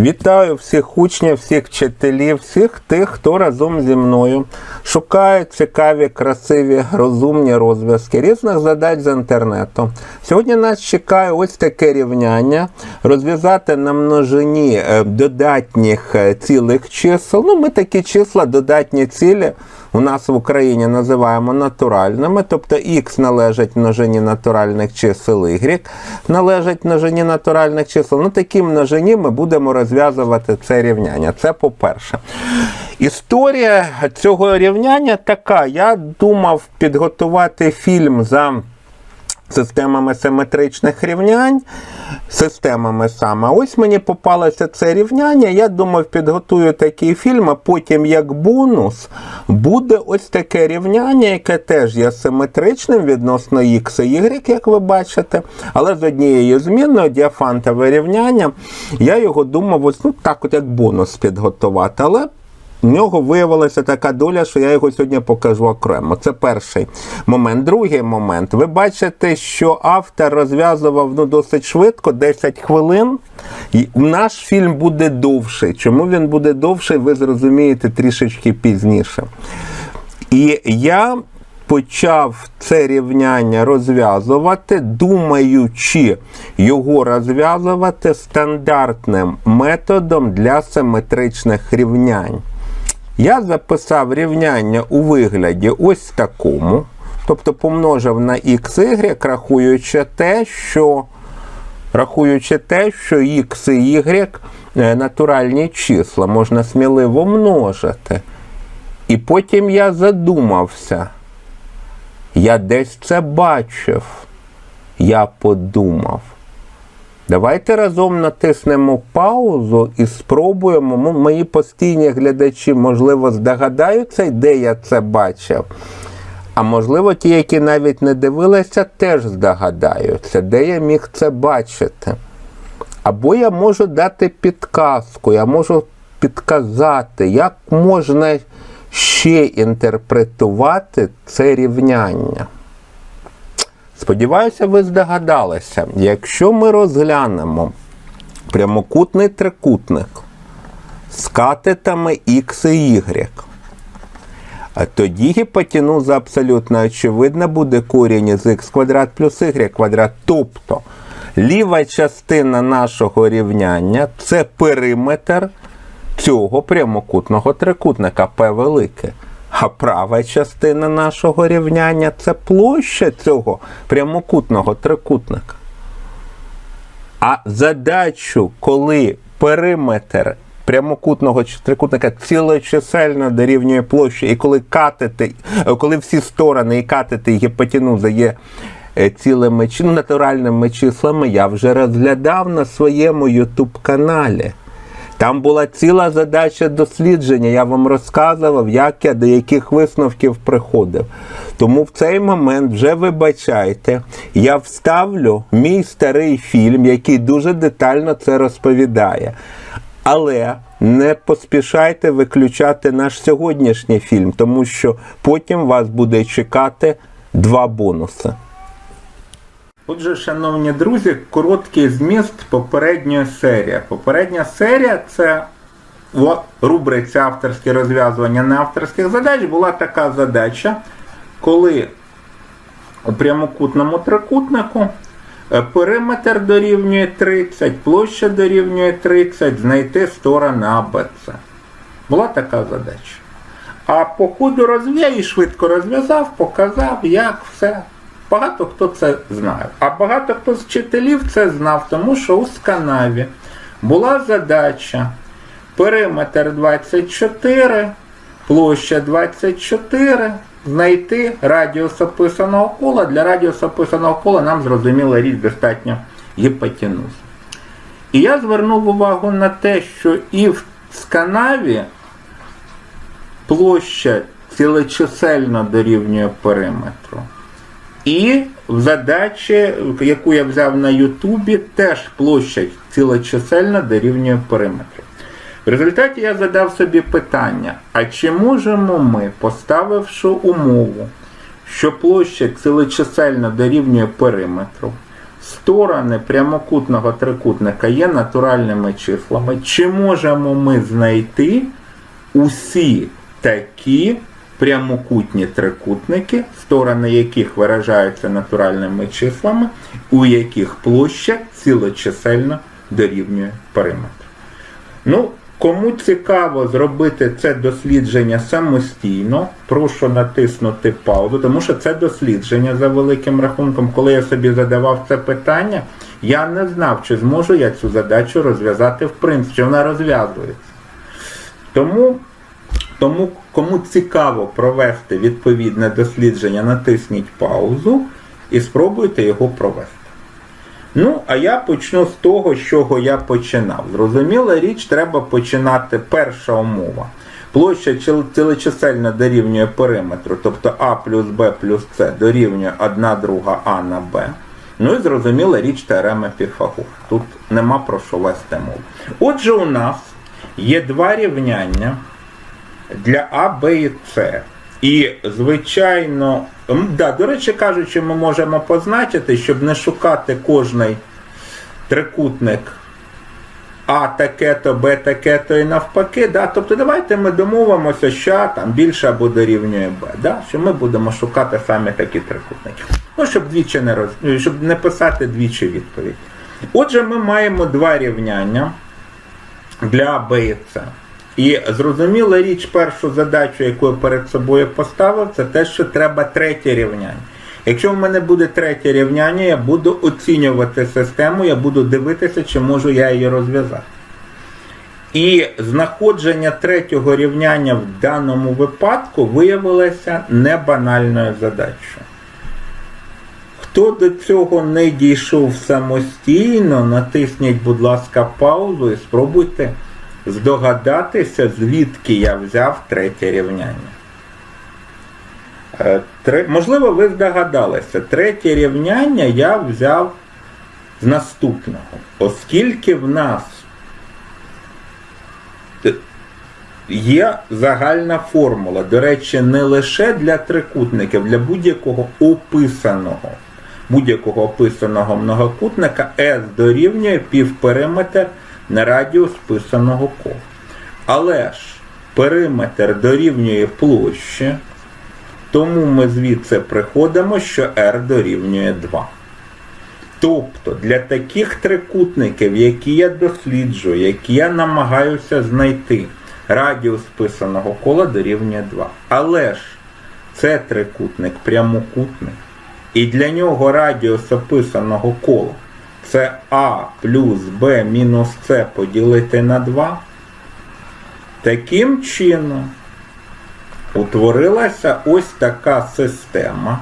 Вітаю всіх учнів, всіх вчителів, всіх тих, хто разом зі мною шукає цікаві, красиві, розумні розв'язки різних задач з інтернету. Сьогодні нас чекає ось таке рівняння: розв'язати на множині е, додатніх е, цілих чисел. Ну, ми такі числа, додатні цілі. У нас в Україні називаємо натуральними, тобто x належить множині натуральних чисел, y належить множині натуральних чисел. Ну, такі множині ми будемо розв'язувати це рівняння. Це по-перше. Історія цього рівняння така. Я думав підготувати фільм за системами симетричних рівнянь, системами саме. Ось мені попалося це рівняння. Я думав, підготую такий фільм, а потім як бонус буде ось таке рівняння, яке теж є симетричним відносно X і Y, як ви бачите, але з однією зміною діафантове рівняння. Я його думав, ось ну так, от як бонус підготувати. Але в нього виявилася така доля, що я його сьогодні покажу окремо. Це перший момент. Другий момент. Ви бачите, що автор розв'язував ну, досить швидко, 10 хвилин. І наш фільм буде довший. Чому він буде довший, ви зрозумієте трішечки пізніше. І я почав це рівняння розв'язувати, думаючи його розв'язувати стандартним методом для симетричних рівнянь. Я записав рівняння у вигляді ось такому. Тобто помножив на xy, рахуючи те, що рахуючи те, що x і y е, натуральні числа, можна сміливо множити. І потім я задумався. Я десь це бачив. Я подумав. Давайте разом натиснемо паузу і спробуємо. Мої постійні глядачі, можливо, здогадаються, де я це бачив. А можливо, ті, які навіть не дивилися, теж здогадаються, де я міг це бачити. Або я можу дати підказку, я можу підказати, як можна ще інтерпретувати це рівняння. Сподіваюся, ви здогадалися, якщо ми розглянемо прямокутний трикутник з катетами Х і Y, тоді гіпотенуза абсолютно очевидна буде корінь із х квадрат плюс y квадрат. Тобто ліва частина нашого рівняння це периметр цього прямокутного трикутника P велике. А права частина нашого рівняння це площа цього прямокутного трикутника. А задачу, коли периметр прямокутного трикутника цілочисельно дорівнює площі, і коли катети, коли всі сторони і катети гіпотенуза є е, цілими чи натуральними числами, я вже розглядав на своєму YouTube каналі. Там була ціла задача дослідження. Я вам розказував, як я до яких висновків приходив. Тому в цей момент вже вибачайте, я вставлю мій старий фільм, який дуже детально це розповідає. Але не поспішайте виключати наш сьогоднішній фільм, тому що потім вас буде чекати два бонуси. Отже, шановні друзі, короткий зміст попередньої серії. Попередня серія це в рубриці авторські розв'язування неавторських задач була така задача, коли у прямокутному трикутнику е, периметр дорівнює 30, площа дорівнює 30, знайти сторони АБЦ. Була така задача. А по ходу розв'язку я її швидко розв'язав, показав, як все. Багато хто це знає. А багато хто з вчителів це знав, тому що у сканаві була задача периметр 24, площа 24, знайти радіус описаного кола. Для радіуса описаного кола нам зрозуміла річ достатньо гіпотенуз. І я звернув увагу на те, що і в сканаві площа цілечисельно дорівнює периметру. І в задачі, яку я взяв на Ютубі, теж площа цілочисельно дорівнює периметру. В результаті я задав собі питання: а чи можемо ми, поставивши умову, що площа цілочисельно дорівнює периметру, сторони прямокутного трикутника є натуральними числами. Чи можемо ми знайти усі такі прямокутні трикутники, сторони яких виражаються натуральними числами, у яких площа цілочисельно дорівнює периметру? Ну, кому цікаво зробити це дослідження самостійно, прошу натиснути паузу, тому що це дослідження за великим рахунком. Коли я собі задавав це питання, я не знав, чи зможу я цю задачу розв'язати в принципі, чи вона розв'язується. Тому, тому, кому цікаво провести відповідне дослідження, натисніть паузу і спробуйте його провести. Ну, а я почну з того, з чого я починав. Зрозуміла річ, треба починати перша умова. Площа цілочисельно дорівнює периметру, тобто А плюс Б плюс С дорівнює 1 друга А на Б. Ну і зрозуміла річ теореми Піфагора. Тут нема про що вести мову. Отже, у нас є два рівняння для А, Б і С. І, звичайно, да, до речі кажучи, ми можемо позначити, щоб не шукати кожний трикутник А таке-то, Б таке-то і навпаки. Да? Тобто давайте ми домовимося, що А там більше або дорівнює Б. Да? Що ми будемо шукати саме такі трикутники. Ну, щоб двічі не роз... щоб не писати двічі відповідь. Отже, ми маємо два рівняння для А, Б і С. І зрозуміла річ, першу задачу, яку я перед собою поставив, це те, що треба третє рівняння. Якщо в мене буде третє рівняння, я буду оцінювати систему, я буду дивитися, чи можу я її розв'язати. І знаходження третього рівняння в даному випадку виявилося не банальною задачею. Хто до цього не дійшов самостійно, натисніть, будь ласка, паузу і спробуйте здогадатися, звідки я взяв третє рівняння. Е, Тре... Можливо, ви здогадалися, третє рівняння я взяв з наступного. Оскільки в нас є загальна формула, до речі, не лише для трикутників, для будь-якого описаного, будь-якого описаного многокутника S дорівнює півпериметр на радіус писаного кола. Але ж периметр дорівнює площі, тому ми звідси приходимо, що R дорівнює 2. Тобто для таких трикутників, які я досліджую, які я намагаюся знайти, радіус писаного кола дорівнює 2. Але ж це трикутник прямокутник. І для нього радіус описаного кола це А плюс Б мінус С поділити на 2. Таким чином утворилася ось така система.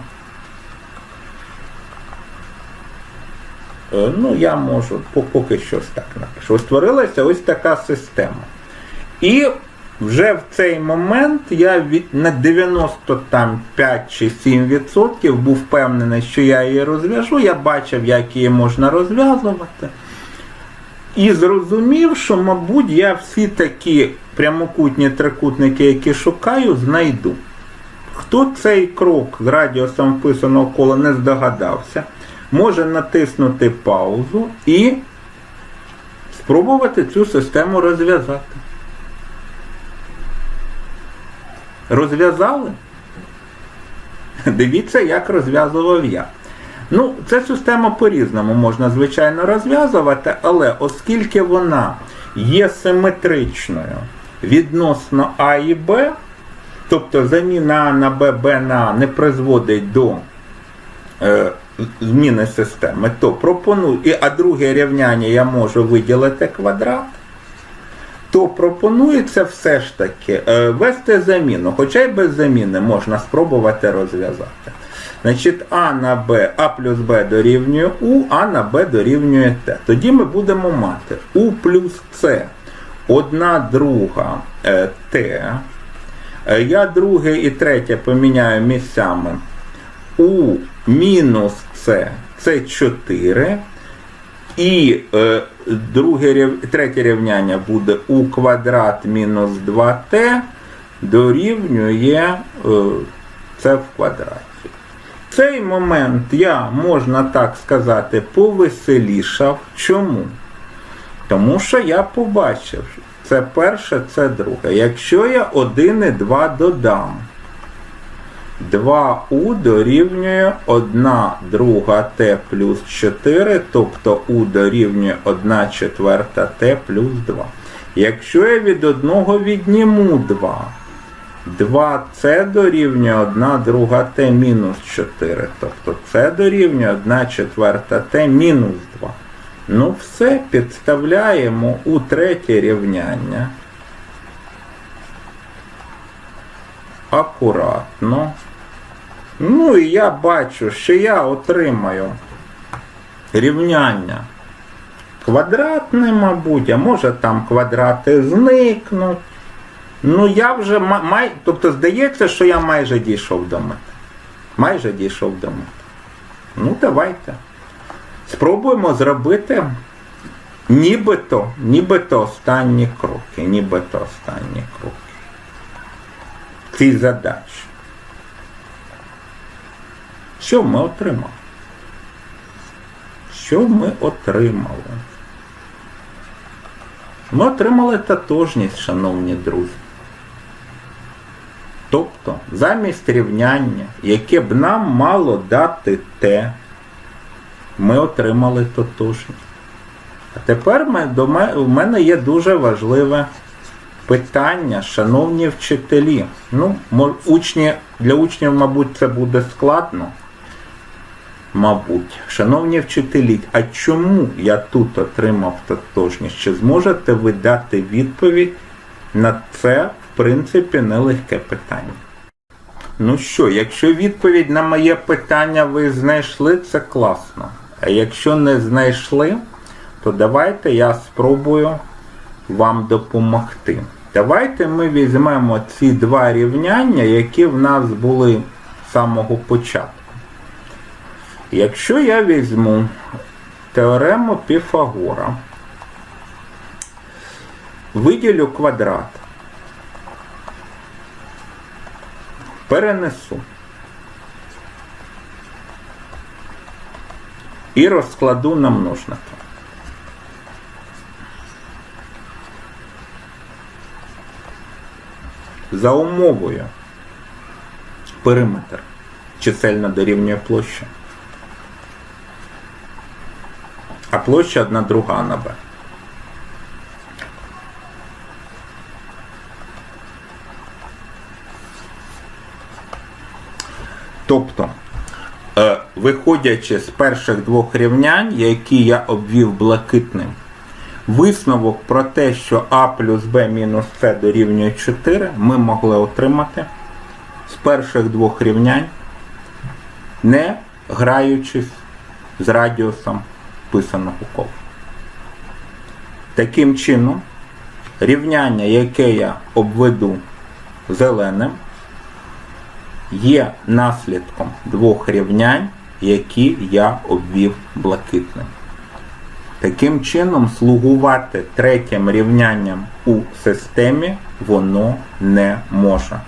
Е, Ну, я можу поки що ось так напишу. Утворилася ось така система. І вже в цей момент я на 95 чи 7% був впевнений, що я її розв'яжу. Я бачив, як її можна розв'язувати. І зрозумів, що, мабуть, я всі такі прямокутні трикутники, які шукаю, знайду. Хто цей крок з радіусом вписаного кола не здогадався, може натиснути паузу і спробувати цю систему розв'язати. Розв'язали? Дивіться, як розв'язував я. Ну, ця система по-різному можна, звичайно, розв'язувати, але оскільки вона є симетричною відносно А і Б, тобто заміна А на Б, Б на А не призводить до е, зміни системи, то пропоную, а друге рівняння я можу виділити квадрат, то пропонується все ж таки е, ввести заміну, хоча й без заміни можна спробувати розв'язати. Значить, А на Б, А плюс Б дорівнює У, А на Б дорівнює Т. Тоді ми будемо мати У плюс С, одна друга е, Т. Е, Я друге і третє поміняю місцями. У мінус С це 4. І е, друге, третє рівняння буде у квадрат мінус 2t дорівнює е, це в квадраті. цей момент я, можна так сказати, повеселішав. Чому? Тому що я побачив, це перше, це друге. Якщо я 1 і 2 додам, 2у дорівнює 1 друга t плюс 4, тобто у дорівнює 1 четверта t плюс 2. Якщо я від 1 відніму 2, 2c дорівнює 1 друга t мінус 4, тобто c дорівнює 1 четверта t мінус 2. Ну все, підставляємо у третє рівняння. Акуратно. Ну і я бачу, що я отримаю рівняння квадратне, мабуть, а може там квадрати зникнуть. Ну я вже ма- май... тобто здається, що я майже дійшов до мети. Майже дійшов до мети. Ну, давайте. Спробуємо зробити нібито, нібито останні кроки, нібито останні кроки. Цій задачі. Що ми отримали? Що ми отримали? Ми отримали тотожність, шановні друзі. Тобто, замість рівняння, яке б нам мало дати те, ми отримали тотожність. А тепер ми, до у мене є дуже важливе питання, шановні вчителі. Ну, учні, для учнів, мабуть, це буде складно. Мабуть, шановні вчителі, а чому я тут отримав тотожність? Чи зможете ви дати відповідь на це, в принципі, нелегке питання? Ну що, якщо відповідь на моє питання ви знайшли, це класно. А якщо не знайшли, то давайте я спробую вам допомогти. Давайте ми візьмемо ці два рівняння, які в нас були з самого початку. Якщо я візьму теорему Піфагора, виділю квадрат, перенесу і розкладу на множники. За умовою периметр чисельно дорівнює площа. А площа одна друга на b. Тобто, е, виходячи з перших двох рівнянь, які я обвів блакитним, висновок про те, що а плюс b мінус c дорівнює 4, ми могли отримати з перших двох рівнянь, не граючись з радіусом писаного кола. Таким чином, рівняння, яке я обведу зеленим, є наслідком двох рівнянь, які я обвів блакитним. Таким чином, слугувати третім рівнянням у системі воно не може.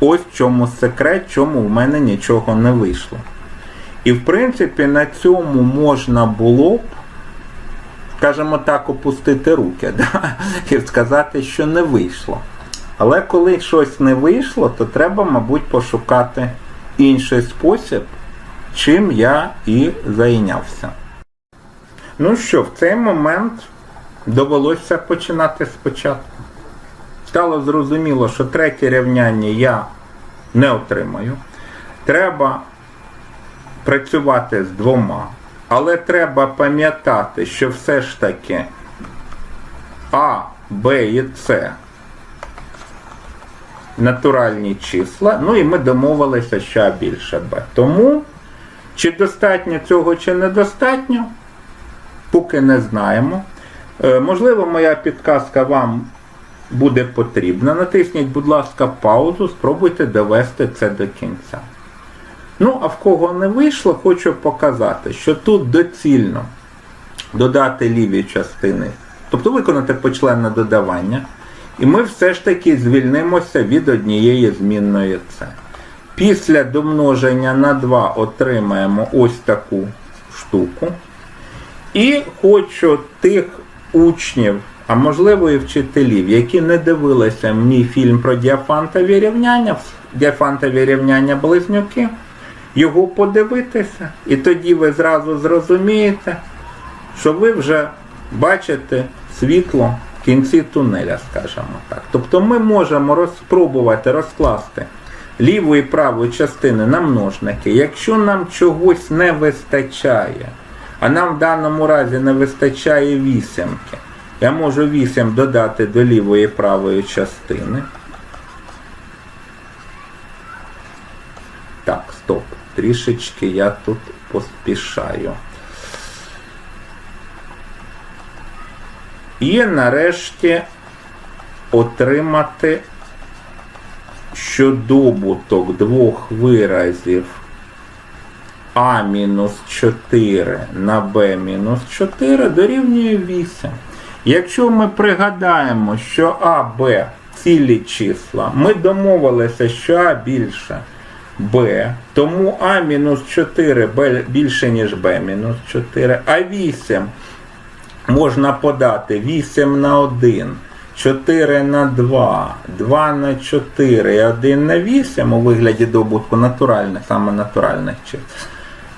Ось в чому секрет, чому в мене нічого не вийшло. І в принципі на цьому можна було б, скажімо так, опустити руки да? і сказати, що не вийшло. Але коли щось не вийшло, то треба, мабуть, пошукати інший спосіб, чим я і зайнявся. Ну що, в цей момент довелося починати спочатку. Стало зрозуміло, що третє рівняння я не отримаю. Треба працювати з двома. Але треба пам'ятати, що все ж таки А, Б і С натуральні числа. Ну і ми домовилися, що А більше Б. Тому, чи достатньо цього, чи недостатньо, поки не знаємо. Е, можливо, моя підказка вам буде потрібна. Натисніть, будь ласка, паузу, спробуйте довести це до кінця. Ну, а в кого не вийшло, хочу показати, що тут доцільно додати ліві частини, тобто виконати почленне додавання, і ми все ж таки звільнимося від однієї змінної С. Після домноження на 2 отримаємо ось таку штуку. І хочу тих учнів, а можливо і вчителів, які не дивилися мій фільм про діафантові рівняння, діафантові рівняння близнюки, його подивитися, і тоді ви зразу зрозумієте, що ви вже бачите світло в кінці тунеля, скажімо так. Тобто ми можемо спробувати розкласти ліву і праву частини на множники, якщо нам чогось не вистачає, а нам в даному разі не вистачає вісімки, я можу 8 додати до лівої і правої частини. Так, стоп. Трішечки я тут поспішаю. І нарешті отримати що добуток двох виразів А-4 на b мінус 4 дорівнює 8. Якщо ми пригадаємо, що а, б цілі числа, ми домовилися, що а більше b, тому а мінус 4 Б більше, ніж b мінус 4, а 8 можна подати. 8 на 1, 4 на 2, 2 на 4 і 1 на 8 у вигляді добутку натуральних, саме натуральних чисел,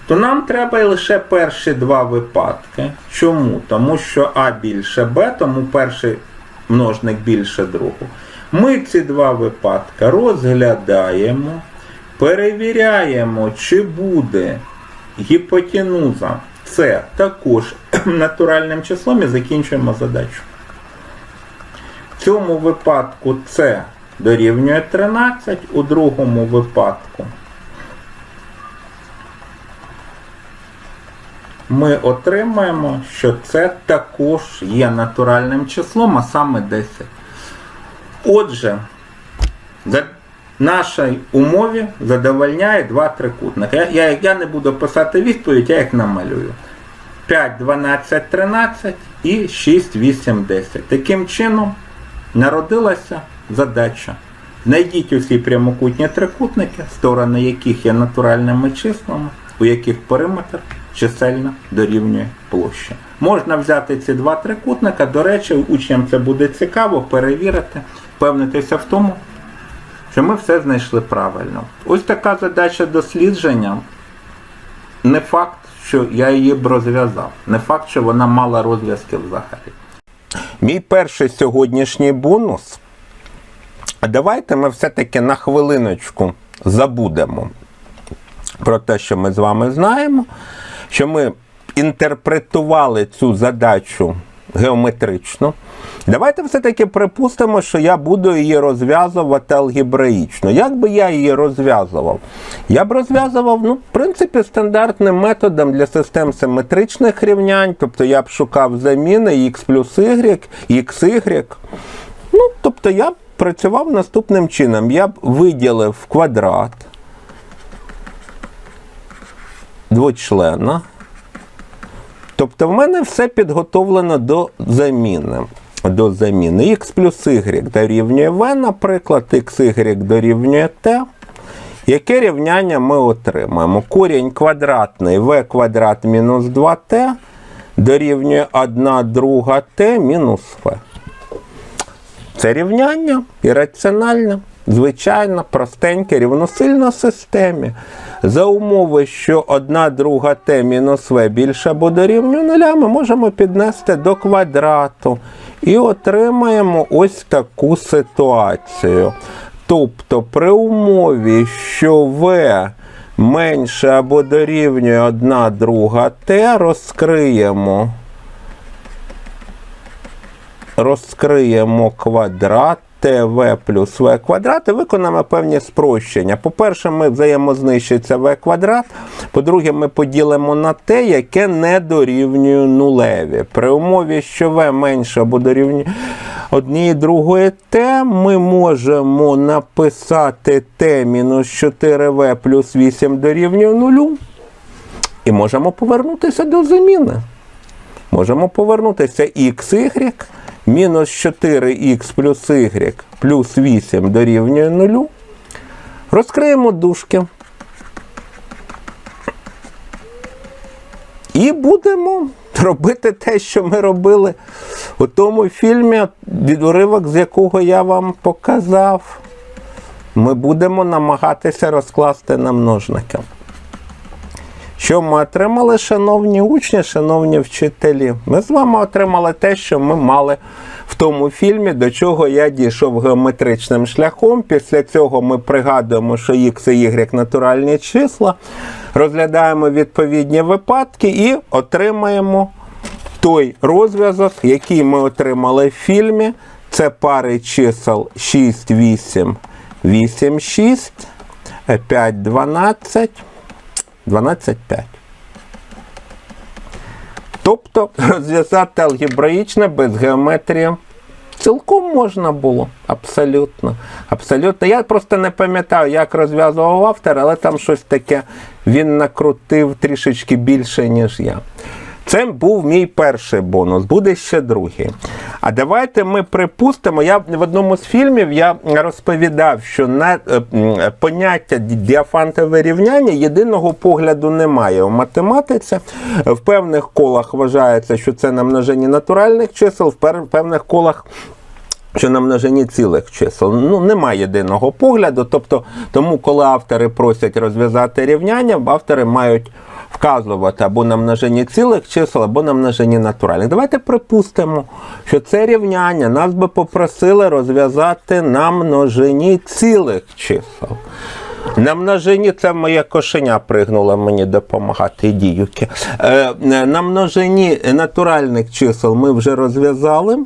то нам треба лише перші два випадки. Чому? Тому що А більше Б, тому перший множник більше другого. Ми ці два випадки розглядаємо, перевіряємо, чи буде гіпотенуза С також натуральним числом і закінчуємо задачу. В цьому випадку С дорівнює 13, у другому випадку ми отримаємо, що це також є натуральним числом, а саме 10. Отже, нашій умові задовольняє два трикутники. Я, я, я не буду писати відповідь, я їх намалюю. 5, 12, 13 і 6, 8, 10. Таким чином народилася задача. Знайдіть усі прямокутні трикутники, сторони яких є натуральними числами, у яких периметр чисельно дорівнює площі. Можна взяти ці два трикутника, до речі, учням це буде цікаво перевірити, впевнитися в тому, що ми все знайшли правильно. Ось така задача дослідження. Не факт, що я її б розв'язав. Не факт, що вона мала розв'язки взагалі. Мій перший сьогоднішній бонус. Давайте ми все-таки на хвилиночку забудемо про те, що ми з вами знаємо, що ми інтерпретували цю задачу геометрично. Давайте все-таки припустимо, що я буду її розв'язувати алгебраїчно. Як би я її розв'язував? Я б розв'язував, ну, в принципі, стандартним методом для систем симетричних рівнянь, тобто я б шукав заміни x плюс y, xy. Ну, тобто я б працював наступним чином. Я б виділив квадрат двочлена. Тобто в мене все підготовлено до заміни. До заміни. X плюс y дорівнює v, наприклад, xy дорівнює t. Яке рівняння ми отримаємо? Корінь квадратний v квадрат мінус 2t дорівнює 1 друга t мінус v. Це рівняння ірраціональне, звичайно, простеньке, рівносильно системі. За умови, що 1 друга t мінус v більше або дорівнює нуля, ми можемо піднести до квадрату. І отримаємо ось таку ситуацію. Тобто при умові, що v менше або дорівнює 1 друга t, розкриємо розкриємо квадрат tv плюс v квадрат і виконаємо певні спрощення. По-перше, ми взаємознищиться v квадрат. По-друге, ми поділимо на t, яке не дорівнює нулеві. При умові, що v менше або дорівнює однієї другої t, ми можемо написати t мінус 4v плюс 8 дорівнює нулю. І можемо повернутися до заміни. Можемо повернутися xy мінус 4х плюс y плюс 8 дорівнює 0. Розкриємо дужки. І будемо робити те, що ми робили у тому фільмі, уривок, з якого я вам показав. Ми будемо намагатися розкласти на множники. Що ми отримали, шановні учні, шановні вчителі? Ми з вами отримали те, що ми мали в тому фільмі, до чого я дійшов геометричним шляхом. Після цього ми пригадуємо, що X і Y натуральні числа, розглядаємо відповідні випадки і отримаємо той розв'язок, який ми отримали в фільмі. Це пари чисел 6, 8, 8, 6, 5, 12. 12,5. Тобто розв'язати алгебраїчне без геометрії цілком можна було. Абсолютно. Абсолютно. Я просто не пам'ятаю, як розв'язував автор, але там щось таке він накрутив трішечки більше, ніж я. Це був мій перший бонус, буде ще другий. А давайте ми припустимо, я в одному з фільмів я розповідав, що на е, поняття діафантове рівняння єдиного погляду немає у математиці. В певних колах вважається, що це на множині натуральних чисел, в певних колах що на множині цілих чисел ну немає єдиного погляду. Тобто, тому, коли автори просять розв'язати рівняння, автори мають вказувати або на множині цілих чисел, або на множині натуральних. Давайте припустимо, що це рівняння нас би попросили розв'язати на множині цілих чисел. На множині це моє кошеня пригнуло мені допомагати діюки. Е, на множині натуральних чисел ми вже розв'язали.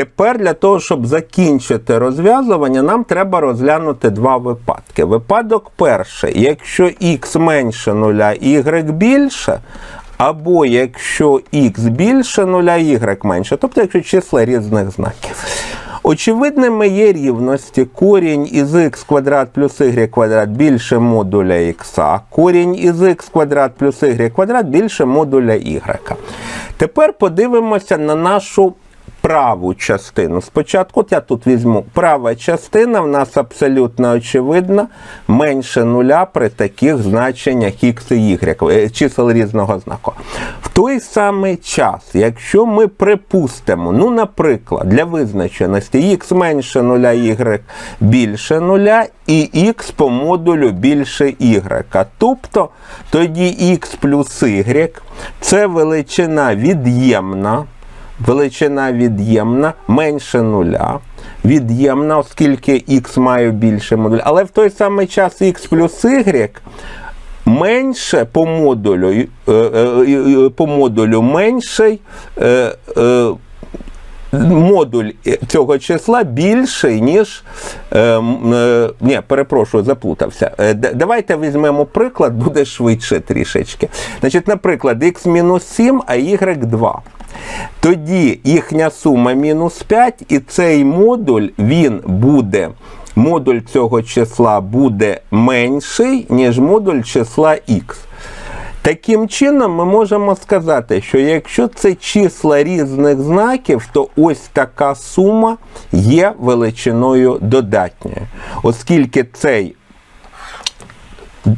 Тепер для того, щоб закінчити розв'язування, нам треба розглянути два випадки. Випадок перший, якщо х менше нуля, y більше, або якщо х більше нуля, y менше, тобто якщо числа різних знаків. Очевидними є рівності корінь із х квадрат плюс y квадрат більше модуля х, корінь із х квадрат плюс y квадрат більше модуля y. Тепер подивимося на нашу праву частину. Спочатку я тут візьму права частина, в нас абсолютно очевидна, менше нуля при таких значеннях x і y, е, чисел різного знаку. В той самий час, якщо ми припустимо, ну, наприклад, для визначеності x менше нуля, y більше нуля, і x по модулю більше y. Тобто тоді x плюс y це величина від'ємна величина від'ємна менше нуля. Від'ємна, оскільки х має більше модуль. Але в той самий час х плюс y менше по модулю, е, е, е, по модулю менший. Модуль цього числа більший, ніж. Ні, перепрошую, заплутався. Давайте візьмемо приклад, буде швидше трішечки. Значить, наприклад, x мінус 7, а y 2. Тоді їхня сума мінус 5, і цей модуль він буде. Модуль цього числа буде менший, ніж модуль числа х. Таким чином, ми можемо сказати, що якщо це числа різних знаків, то ось така сума є величиною додатньою, оскільки цей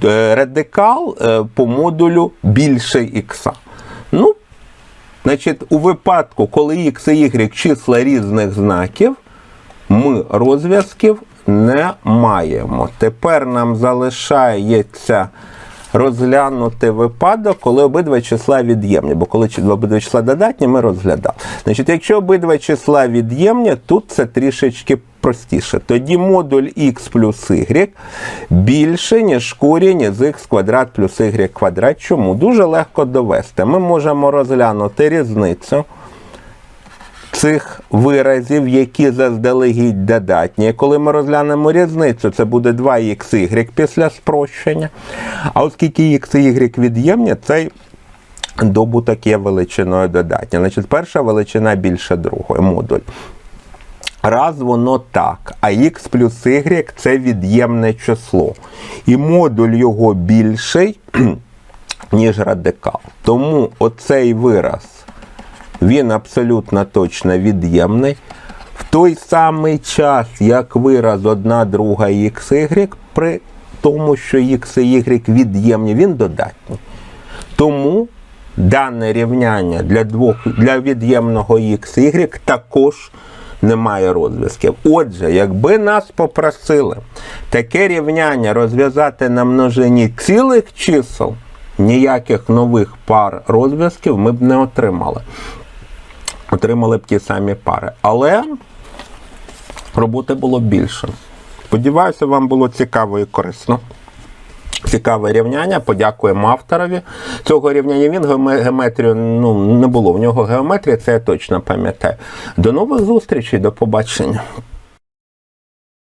е, радикал е, по модулю більший х. Ну, значить, у випадку, коли x і y числа різних знаків, ми розв'язків не маємо. Тепер нам залишається розглянути випадок, коли обидва числа від'ємні. Бо коли обидва числа додатні, ми розглядали. Значить, якщо обидва числа від'ємні, тут це трішечки простіше. Тоді модуль x плюс y більше, ніж корінь із x квадрат плюс y квадрат. Чому? Дуже легко довести. Ми можемо розглянути різницю цих виразів, які заздалегідь додатні. Коли ми розглянемо різницю, це буде 2xy після спрощення. А оскільки x і y від'ємні, цей добуток є величиною додатня. Значить, перша величина більше другої, модуль. Раз воно так, а х плюс y це від'ємне число. І модуль його більший, ніж радикал. Тому оцей вираз він абсолютно точно від'ємний. В той самий час, як вираз 1 друга xy при тому, що X і Y від'ємні, він додатній. Тому дане рівняння для двох для від'ємного X і Y також немає розв'язків. Отже, якби нас попросили таке рівняння розв'язати на множині цілих чисел, ніяких нових пар розв'язків ми б не отримали. Отримали б ті самі пари. Але роботи було більше. Сподіваюся, вам було цікаво і корисно. Цікаве рівняння. Подякуємо авторові цього рівняння. Він геометрію ну, не було. В нього геометрія, це я точно пам'ятаю. До нових зустрічей, до побачення.